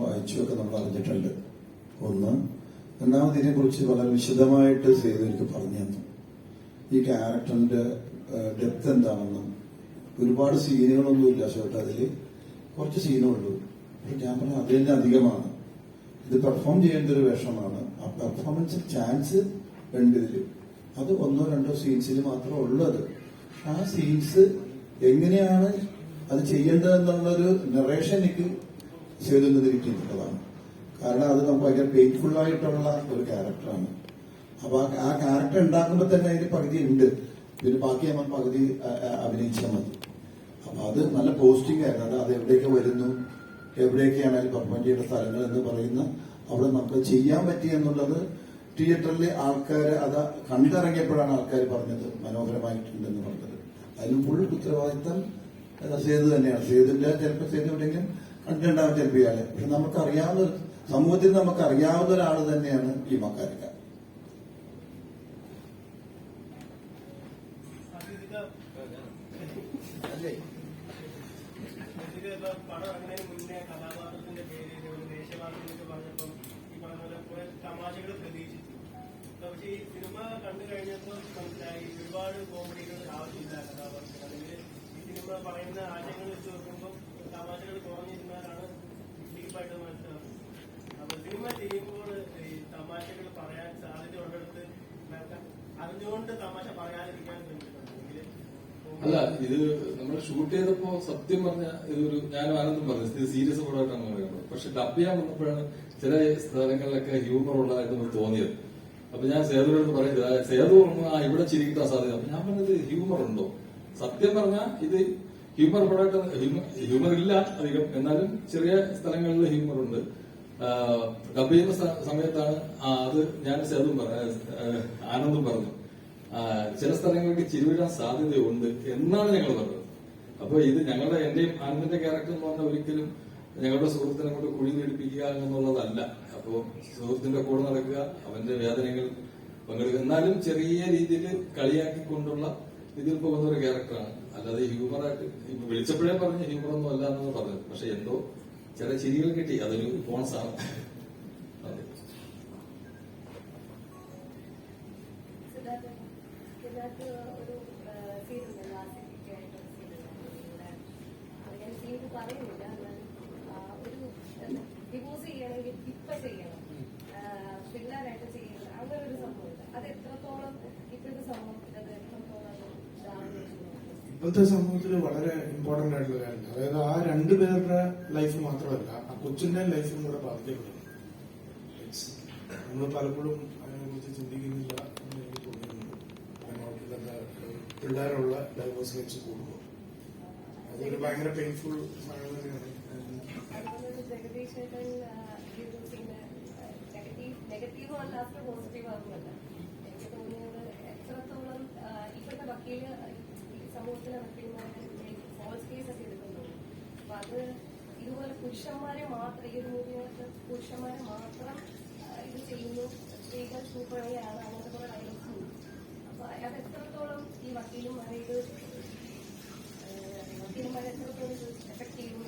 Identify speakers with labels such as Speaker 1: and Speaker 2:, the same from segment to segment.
Speaker 1: വായിച്ചും ഒക്കെ നമ്മൾ അറിഞ്ഞിട്ടുണ്ട്. ഒന്ന് രണ്ടാമത് ഇതിനെക്കുറിച്ച് വളരെ വിശദമായിട്ട് സേതു പറഞ്ഞു തന്നു. ഈ ക്യാരക്ടറിന്റെ ഡെപ്ത് എന്താണെന്നും ഒരുപാട് സീനുകളൊന്നുമില്ല ഷോട്ട് അതിൽ കുറച്ച് സീനുള്ളൂ പക്ഷെ ക്യാമറ അതിൽ തന്നെ അധികമാണ്. ഇത് പെർഫോം ചെയ്യേണ്ട ഒരു വേഷമാണ്. ആ പെർഫോമൻസ് ചാൻസ് ഉണ്ട് ഇതിൽ അത് ഒന്നോ രണ്ടോ സീൻസിൽ മാത്രമേ ഉള്ളത് ആ സീൻസ് എങ്ങനെയാണ് അത് ചെയ്യേണ്ടതെന്നുള്ളൊരു നറേഷൻ എനിക്ക് ചെയ്തുന്നത് കിട്ടിയിട്ടുള്ളതാണ് കാരണം അത് നമുക്ക് ഭയങ്കര പെയിൻഫുൾ ആയിട്ടുള്ള ഒരു ക്യാരക്ടറാണ് അപ്പൊ ആ- ക്യാരക്ടർ ഉണ്ടാക്കുമ്പോൾ തന്നെ അതിന് പകുതി ഉണ്ട്. പിന്നെ ബാക്കി നമ്മൾ പകുതി അഭിനയിച്ചാൽ മതി. അപ്പൊ അത് നല്ല പോസ്റ്റിംഗ് ആയിരുന്നു. അത് അത് എവിടെയൊക്കെ വരുന്നു എവിടെയൊക്കെയാണ് അതിൽ പെർഫോം ചെയ്യേണ്ട സ്ഥലങ്ങൾ എന്ന് പറയുന്ന അവിടെ നമുക്ക് ചെയ്യാൻ പറ്റി എന്നുള്ളത് തിയേറ്ററിൽ ആൾക്കാർ അത് കണ്ടിറങ്ങിയപ്പോഴാണ് ആൾക്കാർ പറഞ്ഞത് മനോഹരമായിട്ടുണ്ടെന്ന് പറഞ്ഞത്. അതിന് ഫുൾ ഉത്തരവാദിത്തം സേതു തന്നെയാണ്. സേതുവിന്റെ ചിലപ്പോൾ സേതു എവിടെയെങ്കിലും കണ്ടിട്ടുണ്ടാവും ചിലപ്പോൾ ഇയാളെ പക്ഷെ നമുക്ക് അറിയാവുന്ന സമൂഹത്തിൽ നമുക്ക് അറിയാവുന്ന ഒരാൾ തന്നെയാണ് ഈ മക്കാരിക്ക
Speaker 2: ഒരുപാട് കോമഡികൾ ആവശ്യമില്ല കഥാപാത്രത്തിന് അല്ലെങ്കിൽ ഈ സിനിമ പറയുന്ന ആശയങ്ങൾ വെച്ച് നോക്കുമ്പോൾ തമാശകൾ കുറഞ്ഞിരുന്നാലാണ് ഡീപ്പായിട്ട് മനസ്സിലാവുന്നത് അപ്പൊ സിനിമ ചെയ്യുമ്പോൾ ഈ തമാശകൾ പറയാൻ സാധ്യത ഉള്ളിടത്ത് അറിഞ്ഞുകൊണ്ട് തമാശ പറയാതിരിക്കാൻ ശ്രമിച്ചിട്ടുണ്ട് എങ്കിൽ
Speaker 3: അല്ല ഇത് നമ്മൾ ഷൂട്ട് ചെയ്തപ്പോ സത്യം പറഞ്ഞ ഇതൊരു ഞാൻ ആനന്ദം പറഞ്ഞു ഇത് സീരിയസ് പടമായിട്ടാണ് പറയുന്നത്. പക്ഷെ ഡബ് ചെയ്യാൻ വന്നപ്പോഴാണ് ചില സ്ഥലങ്ങളിലൊക്കെ ഹ്യൂമർ ഉള്ളതായിട്ട് നമുക്ക് തോന്നിയത്. അപ്പൊ ഞാൻ സേതുവിനോട് പറയുന്നത് സേതു പറഞ്ഞു ആ ഇവിടെ ചിരിക്കാൻ സാധ്യത. അപ്പൊ ഞാൻ പറഞ്ഞത് ഹ്യൂമർ ഉണ്ടോ? സത്യം പറഞ്ഞാൽ ഇത് ഹ്യൂമർ പടമായിട്ട് ഹ്യൂമർ ഇല്ല അധികം. എന്നാലും ചെറിയ സ്ഥലങ്ങളിൽ ഹ്യൂമർ ഉണ്ട്. ഡബ് ചെയ്യുന്ന സമയത്താണ് അത് ഞാൻ സേതും പറഞ്ഞു ആനന്ദും പറഞ്ഞു ചില സ്ഥലങ്ങൾക്ക് ചിരിവിടാൻ സാധ്യതയുണ്ട് എന്നാണ് ഞങ്ങൾ പറഞ്ഞത്. അപ്പൊ ഇത് ഞങ്ങളുടെ എന്റെയും ആനന്ദിന്റെ ക്യാരക്ടർ എന്ന് പറഞ്ഞാൽ ഒരിക്കലും ഞങ്ങളുടെ സുഹൃത്തിനെ കൊണ്ട് കുഴി നേടിപ്പിക്കുക എന്നുള്ളതല്ല. അപ്പോ സുഹൃത്തിന്റെ കൂടെ നടക്കുക അവന്റെ വേദനകൾ പങ്കെടുക്കുക. എന്നാലും ചെറിയ രീതിയിൽ കളിയാക്കിക്കൊണ്ടുള്ള ഇതിൽ പോകുന്ന ഒരു ക്യാരക്ടറാണ് അല്ലാതെ ഹ്യൂമറായിട്ട് വിളിച്ചപ്പോഴേ പറഞ്ഞു ഹ്യൂമറൊന്നും അല്ല എന്നാണ് പറഞ്ഞത്. പക്ഷെ എന്തോ ചില ചിരികൾ കിട്ടി. അതൊരു ബോണസാണ് അതെ
Speaker 4: സിദ്ധാർത്ഥ സിദ്ധാർത്ഥ ഒരു സീനുണ്ട് ലാസ്റ്റ് ആയിട്ടൊരു സീനുണ്ട് അത് ഞാൻ സീൻ പറയുന്നില്ല എന്നാൽ ആ, ഒരു ഡിവോഴ്സ് ചെയ്യണമെങ്കിൽ ഇപ്പൊ ചെയ്യണം പിള്ളേരായിട്ട് ചെയ്യണം അങ്ങനെ ഒരു സംഭവമില്ല അത് എത്രത്തോളം ഇപ്പോഴത്തെ സമൂഹത്തിൽ അത് എത്രത്തോളം ഇതാണെന്ന് വെച്ച്
Speaker 5: ഇപ്പോഴത്തെ സമൂഹത്തിൽ വളരെ ഇമ്പോർട്ടന്റ് ആയിട്ടുള്ള കാര്യം. അതായത് ആ രണ്ടു പേരുടെ ലൈഫ് മാത്രമല്ല ആ കൊച്ചിന്റെ ലൈഫും കൂടെ ബാധിക്കപ്പെടുന്നു നമ്മൾ പലപ്പോഴും അതിനെക്കുറിച്ച് ചിന്തിക്കുന്നില്ല എന്ന് എനിക്ക് തോന്നിയിട്ടുണ്ട് തന്നെ പിള്ളേരുള്ള ഡൈവേഴ്സ് വെച്ച് കൂടുമ്പോൾ. അതൊരു ഭയങ്കര പെയിൻഫുൾ
Speaker 4: ഡിവോഴ്സിന്റെ നെഗറ്റീവ് അല്ലാത്ത പോസിറ്റീവ് ആകുമല്ല എനിക്ക് തോന്നിയത് എത്രത്തോളം ഇപ്പോഴത്തെ വക്കീൽ സമൂഹത്തിലെ വക്കീൽമാരെ ഫോൾസ് കേസ് ഒക്കെ എടുക്കുന്നുണ്ട് അപ്പൊ അത് ഇതുപോലെ പുരുഷന്മാരെ മാത്രം ഈ ഒരു മൂവിനകത്ത് പുരുഷന്മാരെ മാത്രം ഇത് ചെയ്യുന്നു. സ്ത്രീകൾ സൂപ്പറാണ് അങ്ങനത്തെ കുറെ ഡയലോഗ്സ് അപ്പൊ അത് എത്രത്തോളം ഈ വക്കീലുമാരെ ഇത് വക്കീലുമാരെ എത്രത്തോളം ഇത് എഫക്ട് ചെയ്യുന്നു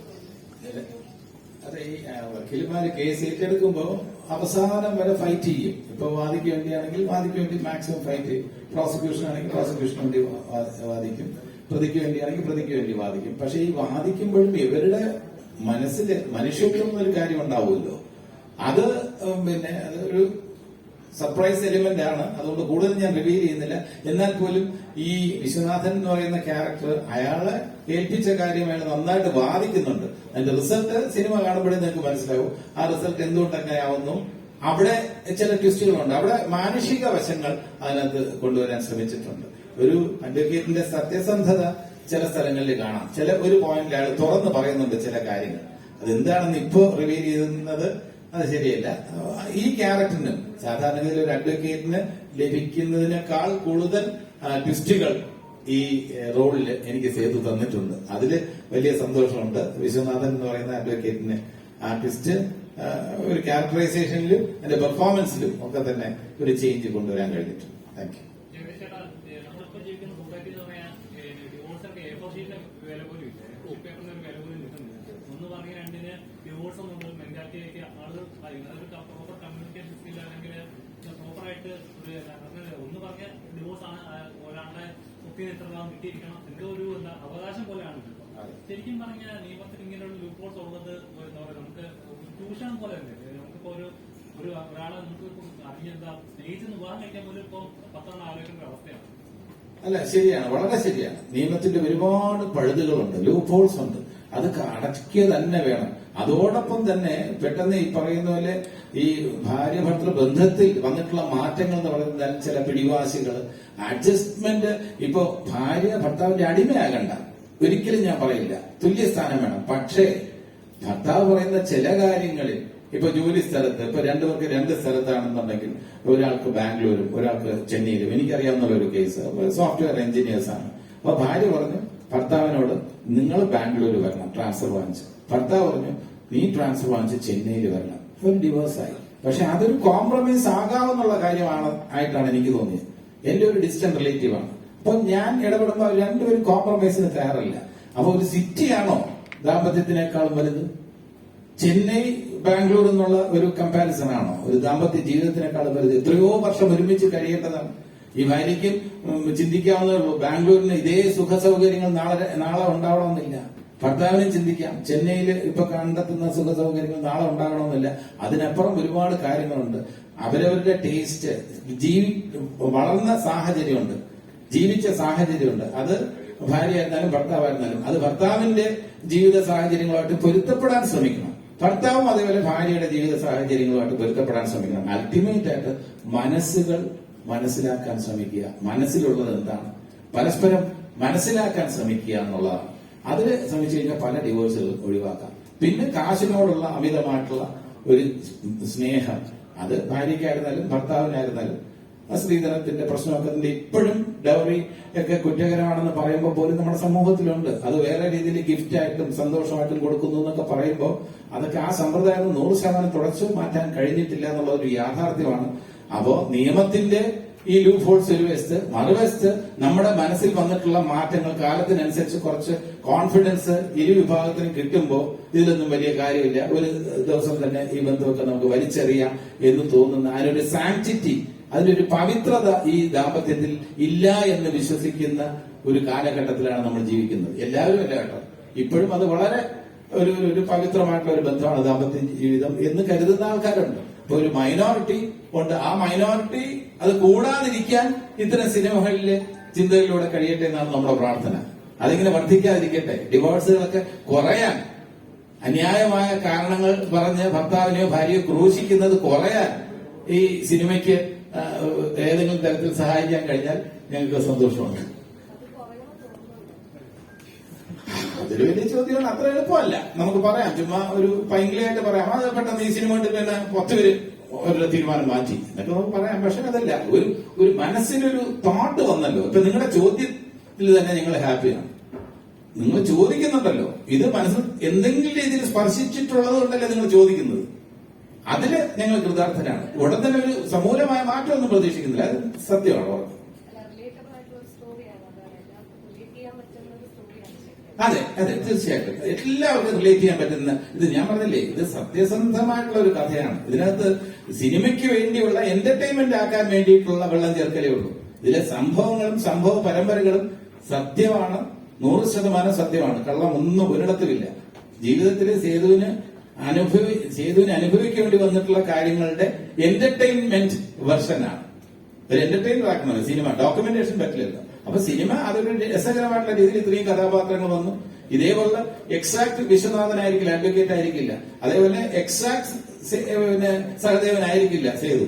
Speaker 6: അതെ. ഈ ആ, കേസ് ഏറ്റെടുക്കുമ്പോൾ അവസാനം വരെ ഫൈറ്റ് ചെയ്യും. ഇപ്പൊ വാദിക്ക് വേണ്ടിയാണെങ്കിൽ വാദിക്ക് വേണ്ടി മാക്സിമം ഫൈറ്റ് പ്രോസിക്യൂഷൻ ആണെങ്കിൽ പ്രോസിക്യൂഷന് വേണ്ടി വാദിക്കും. പ്രതിക്ക് വേണ്ടിയാണെങ്കിൽ പ്രതിക്ക് വേണ്ടി വാദിക്കും. പക്ഷെ ഈ വാദിക്കുമ്പോഴും ഇവരുടെ മനസ്സിൽ മനുഷ്യത്വം ഒരു കാര്യം ഉണ്ടാവുമല്ലോ അത് പിന്നെ ഒരു സർപ്രൈസ് എലിമെന്റ് ആണ്. അതുകൊണ്ട് കൂടുതൽ ഞാൻ റിവീൽ ചെയ്യുന്നില്ല. എന്നാൽ പോലും ഈ വിശ്വനാഥൻ എന്ന് പറയുന്ന ക്യാരക്ടർ അയാളെ ഏൽപ്പിച്ച കാര്യം അയാൾ നന്നായിട്ട് വാദിക്കുന്നുണ്ട്. അതിന്റെ റിസൾട്ട് സിനിമ കാണുമ്പോഴേ നിങ്ങൾക്ക് മനസ്സിലാവും. ആ റിസൾട്ട് എന്തുകൊണ്ട് ആവുന്നു അവിടെ ചില ട്വിസ്റ്റുകളുണ്ട് അവിടെ മാനുഷിക വശങ്ങൾ അതിനകത്ത് കൊണ്ടുവരാൻ ശ്രമിച്ചിട്ടുണ്ട്. ഒരു അഡ്വക്കേറ്റിന്റെ സത്യസന്ധത ചില സ്ഥലങ്ങളിൽ കാണാം. ചില ഒരു പോയിന്റിൽ അയാൾ തുറന്ന് പറയുന്നുണ്ട് ചില കാര്യങ്ങൾ. അത് അതെന്താണെന്ന് ഇപ്പോ റിവീൽ ചെയ്യുന്നത് അത് ശരിയല്ല. ഈ ക്യാരക്ടറിന് സാധാരണഗതിയിൽ ഒരു അഡ്വക്കേറ്റിന് ലഭിക്കുന്നതിനേക്കാൾ കൂടുതൽ ട്വിസ്റ്റുകൾ ഈ റോളിൽ എനിക്ക് സേതു തന്നിട്ടുണ്ട്. അതിൽ വലിയ സന്തോഷമുണ്ട്. വിശ്വനാഥൻ എന്ന് പറയുന്ന അഡ്വക്കേറ്റിന് ആർട്ടിസ്റ്റ് ഒരു ക്യാരക്ടറൈസേഷനിലും അതിന്റെ പെർഫോമൻസിലും ഒക്കെ തന്നെ ഒരു ചേഞ്ച് കൊണ്ടുവരാൻ കഴിഞ്ഞിട്ടുണ്ട്. താങ്ക്
Speaker 7: ഒരു പ്രോപ്പർ കമ്മ്യൂണിക്കേഷൻ സ്കിൽ അല്ലെങ്കിൽ പ്രോപ്പർ ആയിട്ട് ഒരു അങ്ങനെ ഒന്ന് പറഞ്ഞ ഡിവോഴ്സ് ആണ് ഒരാളുടെ കിട്ടിയിരിക്കണം ഒരു എന്താ അവകാശം പോലെയാണ്. ശരിക്കും പറഞ്ഞ നിയമത്തിൽ ഇങ്ങനെയുള്ള ലൂപ്പോൾസ് ഉള്ളത് എന്താ പറയുക നമുക്ക് ട്യൂഷൻ പോലെ അല്ലേ നമുക്കിപ്പോ ഒരു ഒരു ഒരാളെ നമുക്ക് അറിഞ്ഞെന്താ സ്നേഹിച്ചെന്ന് വിവാഹം കഴിക്കാൻ പോലും ഇപ്പൊ പത്തെണ്ണം ആലോചിക്കേണ്ട അവസ്ഥയാണ്.
Speaker 6: അല്ല ശരിയാണ് വളരെ ശരിയാണ്. നിയമത്തിന്റെ ഒരുപാട് പഴുതുകളുണ്ട് ലൂപ്പ് ഹോൾസ് ഉണ്ട്. അതൊക്കെ അടക്കിയ തന്നെ വേണം. അതോടൊപ്പം തന്നെ പെട്ടെന്ന് ഈ പറയുന്ന പോലെ ഈ ഭാര്യ ഭർത്തൃ ബന്ധത്തിൽ വന്നിട്ടുള്ള മാറ്റങ്ങൾ എന്ന് പറയുന്നത് ചില പിടിവാശികൾ അഡ്ജസ്റ്റ്മെന്റ് ഇപ്പോ ഭാര്യ ഭർത്താവിന്റെ അടിമയാകണ്ട. ഒരിക്കലും ഞാൻ പറയില്ല. തുല്യസ്ഥാനം വേണം. പക്ഷേ ഭർത്താവ് പറയുന്ന ചില കാര്യങ്ങളിൽ ഇപ്പൊ ജോലി സ്ഥലത്ത് ഇപ്പൊ രണ്ടുപേർക്ക് രണ്ട് സ്ഥലത്താണെന്നുണ്ടെങ്കിൽ ഒരാൾക്ക് ബാംഗ്ലൂരും ഒരാൾക്ക് ചെന്നൈയിലും. എനിക്കറിയാവുന്ന ഒരു കേസ് സോഫ്റ്റ്വെയർ എഞ്ചിനീയേഴ്സ് ആണ്. അപ്പൊ ഭാര്യ പറഞ്ഞു ഭർത്താവിനോട് നിങ്ങൾ ബാംഗ്ലൂർ വരണം ട്രാൻസ്ഫർ വാങ്ങിച്ച്. ഭർത്താവ് പറഞ്ഞു നീ ട്രാൻസ്ഫർ വാങ്ങിച്ച് ചെന്നൈയിൽ വരണം. ഒരു ഡിവോഴ്സായി പക്ഷെ അതൊരു കോംപ്രമൈസ് ആകാമെന്നുള്ള കാര്യമാണ് ആയിട്ടാണ് എനിക്ക് തോന്നിയത്. എന്റെ ഒരു ഡിസ്റ്റന്റ് റിലേറ്റീവ് ആണ്. അപ്പൊ ഞാൻ ഇടപെടുമ്പോൾ രണ്ടുപേരും കോംപ്രമൈസിന് തയ്യാറല്ല. അപ്പൊ ഒരു സിറ്റിയാണോ ദാമ്പത്യത്തിനേക്കാളും വലുത്? ചെന്നൈ ബാംഗ്ലൂർ എന്നുള്ള ഒരു കമ്പാരിസൺ ആണോ? ഒരു ദാമ്പത്യ ജീവിതത്തിനേക്കാളും വലുത്? എത്രയോ വർഷം ഒരുമിച്ച് കഴിയേണ്ടതാണ്. ഈ ഭാര്യയ്ക്കും ചിന്തിക്കാവുന്നേ ഉള്ളൂ. ബാംഗ്ലൂരിന് ഇതേ സുഖ സൗകര്യങ്ങൾ നാളെ നാളെ ഉണ്ടാവണമെന്നില്ല. ഭർത്താവിനും ചിന്തിക്കാം. ചെന്നൈയിൽ ഇപ്പൊ കണ്ടെത്തുന്ന സുഖ സൗകര്യങ്ങൾ നാളെ ഉണ്ടാകണമെന്നില്ല. അതിനപ്പുറം ഒരുപാട് കാര്യങ്ങളുണ്ട്. അവരവരുടെ ടേസ്റ്റ് ജീവി വളർന്ന സാഹചര്യമുണ്ട്. ജീവിച്ച സാഹചര്യമുണ്ട്. അത് ഭാര്യയായിരുന്നാലും ഭർത്താവായിരുന്നാലും അത് ഭർത്താവിന്റെ ജീവിത സാഹചര്യങ്ങളുമായിട്ട് പൊരുത്തപ്പെടാൻ ശ്രമിക്കണം. ഭർത്താവും അതേപോലെ ഭാര്യയുടെ ജീവിത സാഹചര്യങ്ങളുമായിട്ട് പൊരുത്തപ്പെടാൻ ശ്രമിക്കണം. അൾട്ടിമേറ്റ് ആയിട്ട് മനസ്സുകൾ മനസ്സിലാക്കാൻ ശ്രമിക്കുക. മനസ്സിലുള്ളത് എന്താണ്? പരസ്പരം മനസ്സിലാക്കാൻ ശ്രമിക്കുക എന്നുള്ളതാണ്. അതിന് ശ്രമിച്ചു കഴിഞ്ഞാൽ പല ഡിവോഴ്സുകൾ ഒഴിവാക്കാം. പിന്നെ കാശിനോടുള്ള അമിതമായിട്ടുള്ള ഒരു സ്നേഹം. അത് ഭാര്യയ്ക്കായിരുന്നാലും ഭർത്താവിനായിരുന്നാലും ആ സ്ത്രീധനത്തിന്റെ പ്രശ്നമൊക്കെ. ഇപ്പോഴും ഡൗറി ഒക്കെ കുറ്റകരമാണെന്ന് പറയുമ്പോൾ പോലും നമ്മുടെ സമൂഹത്തിലുണ്ട്. അത് വേറെ രീതിയിൽ ഗിഫ്റ്റ് ആയിട്ടും സന്തോഷമായിട്ടും കൊടുക്കുന്നു എന്നൊക്കെ പറയുമ്പോൾ അതൊക്കെ ആ സമ്പ്രദായം നൂറ് ശതമാനം തുടച്ചു മാറ്റാൻ കഴിഞ്ഞിട്ടില്ല എന്നുള്ള ഒരു യാഥാർത്ഥ്യമാണ്. അപ്പോ നിയമത്തിന്റെ ഈ ലൂപ്പ് ഫോൾസ് ഒരു മറുവശത്ത് നമ്മുടെ മനസ്സിൽ വന്നിട്ടുള്ള മാറ്റങ്ങൾ കാലത്തിനനുസരിച്ച് കുറച്ച് കോൺഫിഡൻസ് ഇരു വിഭാഗത്തിനും കിട്ടുമ്പോൾ ഇതിലൊന്നും വലിയ കാര്യമില്ല. ഒരു ദിവസം തന്നെ ഈ ബന്ധമൊക്കെ നമുക്ക് വലിച്ചെറിയാം എന്ന് തോന്നുന്ന അതിനൊരു സാങ്ചിറ്റി അതിനൊരു പവിത്രത ഈ ദാമ്പത്യത്തിൽ ഇല്ല എന്ന് വിശ്വസിക്കുന്ന ഒരു കാലഘട്ടത്തിലാണ് നമ്മൾ ജീവിക്കുന്നത്. എല്ലാവരും അല്ല കേട്ടോ. ഇപ്പോഴും അത് വളരെ ഒരു ഒരു പവിത്രമായിട്ടുള്ള ഒരു ബന്ധമാണ് ദാമ്പത്യ ജീവിതം എന്ന് കരുതുന്ന ആൾക്കാരുണ്ട്. അപ്പൊ ഒരു മൈനോറിറ്റി ഉണ്ട്. ആ മൈനോറിറ്റി അത് കൂടാതിരിക്കാൻ ഇത്തരം സിനിമകളിലെ ചിന്തകളിലൂടെ കഴിയട്ടെ എന്നാണ് നമ്മുടെ പ്രാർത്ഥന. അതിങ്ങനെ വർദ്ധിക്കാതിരിക്കട്ടെ. ഡിവോഴ്സുകളൊക്കെ കുറയാൻ അന്യായമായ കാരണങ്ങൾ പറഞ്ഞ് ഭർത്താവിനെയോ ഭാര്യയോ ക്രൂശിക്കുന്നത് കുറയാൻ ഈ സിനിമയ്ക്ക് ഏതെങ്കിലും തരത്തിൽ സഹായിക്കാൻ കഴിഞ്ഞാൽ ഞങ്ങൾക്ക് സന്തോഷമുണ്ട്. അതൊരു വലിയ ചോദ്യമാണ്. അത്ര എളുപ്പമല്ല. നമുക്ക് പറയാം. ചുമ്മാ ഒരു പൈങ്കിളിയായിട്ട് പറയാം. അത് പെട്ടെന്ന് ഈ സിനിമ കണ്ടിട്ട് തന്നെ പത്ത് പേര് ഒരു തീരുമാനം മാറ്റി എന്നൊക്കെ നമുക്ക് പറയാം. പക്ഷെ അതല്ല ഒരു ഒരു മനസ്സിനൊരു തോട്ട് വന്നല്ലോ. ഇപ്പൊ നിങ്ങളുടെ ചോദ്യത്തിൽ തന്നെ ഞങ്ങൾ ഹാപ്പിയാണ് നിങ്ങൾ ചോദിക്കുന്നുണ്ടല്ലോ. ഇത് മനസ്സിൽ എന്തെങ്കിലും രീതിയിൽ സ്പർശിച്ചിട്ടുള്ളത് കൊണ്ടല്ലേ നിങ്ങൾ ചോദിക്കുന്നത്. അതിൽ ഞങ്ങൾ കൃതാർത്ഥരാണ്. ഉടൻ തന്നെ ഒരു സമൂലമായ മാറ്റമൊന്നും പ്രതീക്ഷിക്കുന്നില്ല. അത് സത്യമാണ് ഉറപ്പ്.
Speaker 4: അല്ല റിലേറ്റബിൾ ആയിട്ടുള്ള ഒരു സ്റ്റോറിയാണ് അതാണ് എല്ലാവർക്കും റിലേറ്റ് ചെയ്യാൻ പറ്റുന്ന ഒരു സ്റ്റോറിയാണ് ശരിക്കും
Speaker 6: അതെ അതെ തീർച്ചയായിട്ടും. എല്ലാവർക്കും റിലേറ്റ് ചെയ്യാൻ പറ്റുന്ന ഇത് ഞാൻ പറഞ്ഞില്ലേ ഇത് സത്യസന്ധമായിട്ടുള്ള ഒരു കഥയാണ്. ഇതിനകത്ത് സിനിമയ്ക്ക് വേണ്ടിയുള്ള എന്റർടൈൻമെന്റ് ആക്കാൻ വേണ്ടിയിട്ടുള്ള വെള്ളം ചേർക്കലേ ഉള്ളൂ. ഇതിലെ സംഭവങ്ങളും സംഭവ പരമ്പരകളും സത്യമാണ് നൂറ് ശതമാനം സത്യമാണ്. കള്ളം ഒന്നും ഒരിടത്തുമില്ല. ജീവിതത്തിൽ സേതുവിന് അനുഭവി സേതുവിന് അനുഭവിക്കേണ്ടി വന്നിട്ടുള്ള കാര്യങ്ങളുടെ എന്റർടൈൻമെന്റ് വെർഷനാണ് ഒരു എന്റർടൈനർ ആക്കുന്നത് സിനിമ ഡോക്യുമെന്റേഷൻ പറ്റില്ലല്ലോ. അപ്പൊ സിനിമ അതൊരു രസകരമായിട്ടുള്ള രീതിയിൽ ഇത്രയും കഥാപാത്രങ്ങൾ വന്നു. ഇതേപോലെ എക്സാക്ട് വിശ്വനാഥനായിരിക്കില്ല അഡ്വക്കേറ്റ് ആയിരിക്കില്ല. അതേപോലെ എക്സാക്ട് പിന്നെ സഹദേവനായിരിക്കില്ല സേതു.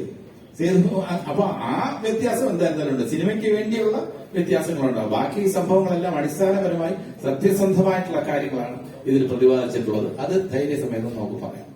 Speaker 6: സേതു അപ്പൊ ആ വ്യത്യാസം എന്തായിരുന്നാലുണ്ട്. സിനിമയ്ക്ക് വേണ്ടിയുള്ള വ്യത്യാസങ്ങളുണ്ടാവും. ബാക്കി സംഭവങ്ങളെല്ലാം അടിസ്ഥാനപരമായി സത്യസന്ധമായിട്ടുള്ള കാര്യങ്ങളാണ് ഇതിൽ പ്രതിപാദിച്ചിട്ടുള്ളത്. അത് ധൈര്യസമേതം നമുക്ക് പറയാം.